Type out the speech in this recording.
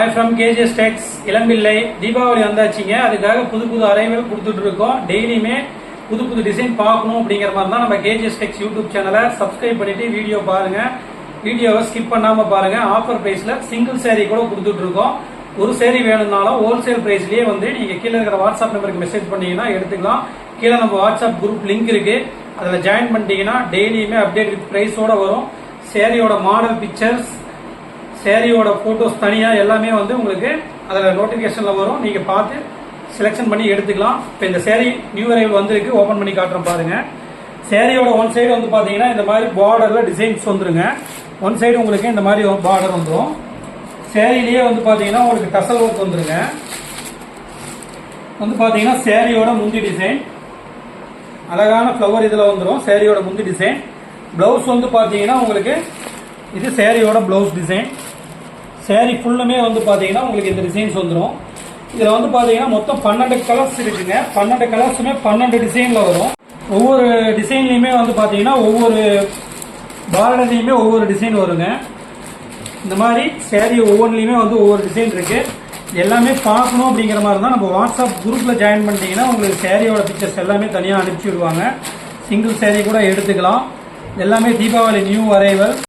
I from KGS Tex Ilampillai. Deepavali வந்தாச்சுங்க. அதுக்காக புது புது அரைவல் கொடுத்துட்டு இருக்கோம் டெய்லியுமே புது புது டிசைன் பார்க்கணும் அப்படிங்கிற மாதிரி தான் நம்ம கேஜிஎஸ் டெக்ஸ் யூடியூப் சேனலை சப்ஸ்கிரைப் பண்ணிட்டு வீடியோ பாருங்க. வீடியோவை ஸ்கிப் பண்ணாம பாருங்க. ஆஃபர் பிரைஸ்ல சிங்கிள் சேரீ கூட கொடுத்துட்டு இருக்கோம் ஒரு சேரீ வேணும்னாலும் ஹோல்சேல் பிரைஸ்லயே வந்து நீங்க கீழே இருக்கிற வாட்ஸ்அப் நம்பருக்கு மெசேஜ் பண்ணீங்கன்னா எடுத்துக்கலாம். கீழே நம்ம வாட்ஸ்அப் குரூப் லிங்க் இருக்கு. அதில் ஜாயின் பண்ணிட்டீங்கன்னா டெய்லியுமே அப்டேட் வித் பிரைஸோட வரும். சேரீயோட மாடல் பிக்சர்ஸ் சேரீயோட ஃபோட்டோஸ் தனியாக எல்லாமே வந்து உங்களுக்கு அதில் நோட்டிஃபிகேஷனில் வரும். நீங்கள் பார்த்து செலெக்ஷன் பண்ணி எடுத்துக்கலாம். இப்போ இந்த சேரீ நியூ அரைவல் வந்திருக்கு. ஓப்பன் பண்ணி காட்டுறேன் பாருங்கள் சேரீயோட ஒன் சைடு வந்து பார்த்தீங்கன்னா இந்த மாதிரி பார்டரில் டிசைன்ஸ் வந்துருங்க. ஒன் சைடு உங்களுக்கு இந்த மாதிரி பார்டர் வந்துடும் சேரீலேயே வந்து பார்த்தீங்கன்னா உங்களுக்கு டசல் ஒர்க் வந்துருங்க. வந்து பார்த்தீங்கன்னா சேரீயோட முந்தி டிசைன் அழகான ஃப்ளவர் இதில் வந்துடும் சேரீயோட முந்தி டிசைன் ப்ளவுஸ் வந்து பார்த்தீங்கன்னா உங்களுக்கு இது சேரீயோட ப்ளவுஸ் டிசைன் சேரீ ஃபுல்லுமே வந்து பார்த்தீங்கன்னா உங்களுக்கு இந்த டிசைன்ஸ் வந்துடும் இதில் வந்து பார்த்தீங்கன்னா மொத்தம் பன்னெண்டு கலர்ஸ் இருக்குங்க. பன்னெண்டு கலர்ஸுமே பன்னெண்டு டிசைனில் வரும். ஒவ்வொரு டிசைன்லையுமே வந்து பார்த்தீங்கன்னா ஒவ்வொரு பார்டர்லயுமே ஒவ்வொரு டிசைன் வருங்க. இந்த மாதிரி சேரீ ஒவ்வொன்றுலையுமே வந்து ஒவ்வொரு டிசைன் இருக்குது எல்லாமே பார்க்கணும் அப்படிங்கிற மாதிரி தான் நம்ம வாட்ஸ்அப் குரூப்பில் ஜாயின் பண்ணிட்டீங்கன்னா உங்களுக்கு சேரீயோட பிக்சர்ஸ் எல்லாமே தனியாக அனுப்பிச்சி விடுவாங்க. சிங்கிள் சேரீ கூட எடுத்துக்கலாம். எல்லாமே தீபாவளி நியூ அரைவல்